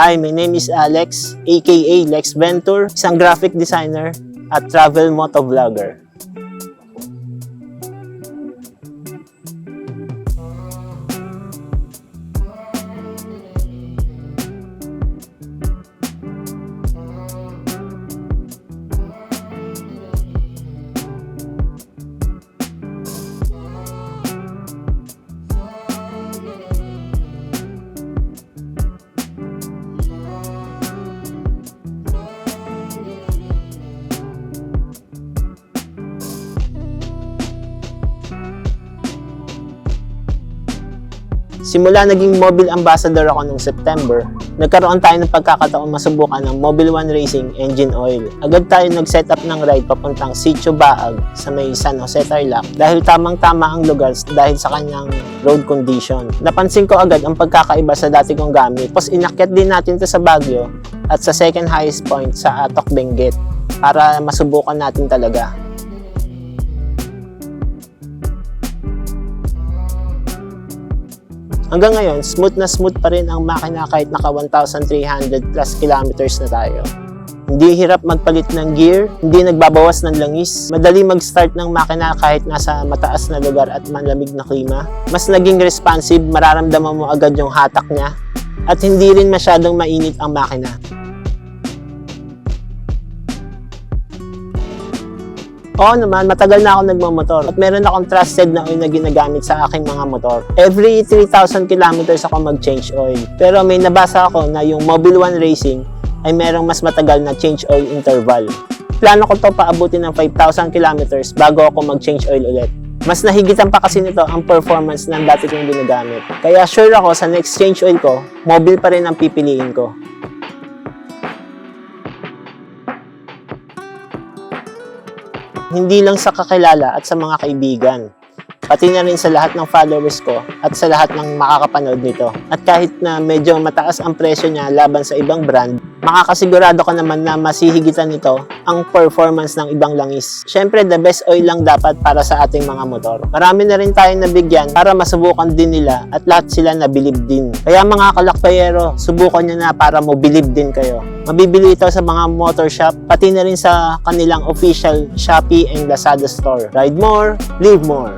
Hi, my name is Alex, aka Lex Venture, isang graphic designer at travel motovlogger. Simula naging mobile ambassador ako noong September, nagkaroon tayo ng pagkakataon masubukan ng Mobile One Racing engine oil. Agad tayo nag-set up ng ride papuntang Sitio Baag sa may San Jose Tarlac dahil tamang-tama ang lugar dahil sa kanyang road condition. Napansin ko agad ang pagkakaiba sa dati kong gamit. Tapos inakyat din natin to sa Baguio at sa second highest point sa Atok Benguet para masubukan natin talaga. Hanggang ngayon, smooth na smooth pa rin ang makina kahit naka 1,300 plus kilometers na tayo. Hindi hirap magpalit ng gear, hindi nagbabawas ng langis, madali mag-start ng makina kahit nasa mataas na lugar at malamig na klima. Mas naging responsive, mararamdaman mo agad yung hatak niya at hindi rin masyadong mainit ang makina. Oo naman, matagal na ako nagmamotor at meron akong trusted na oil na ginagamit sa aking mga motor. Every 3,000 kilometers ako mag-change oil. Pero may nabasa ako na yung Mobile One Racing ay merong mas matagal na change oil interval. Plano ko to paabutin ng 5,000 kilometers bago ako mag-change oil ulit. Mas nahigitan pa kasi nito ang performance ng dati kong ginagamit. Kaya sure ako sa next change oil ko, mobile pa rin ang pipiliin ko. Hindi lang sa kakilala at sa mga kaibigan, pati na rin sa lahat ng followers ko at sa lahat ng makakapanood nito. At kahit na medyo mataas ang presyo niya laban sa ibang brand, makakasigurado ka naman na masihigitan nito ang performance ng ibang langis. Siyempre, the best oil lang dapat para sa ating mga motor. Marami na rin tayong nabigyan para masubukan din nila at lahat sila nabilib din. Kaya mga kalakbayero, subukan nyo na para mo bilib din kayo. Mabibili ito sa mga motor shop, pati na rin sa kanilang official Shopee and Lazada store. Ride more, live more.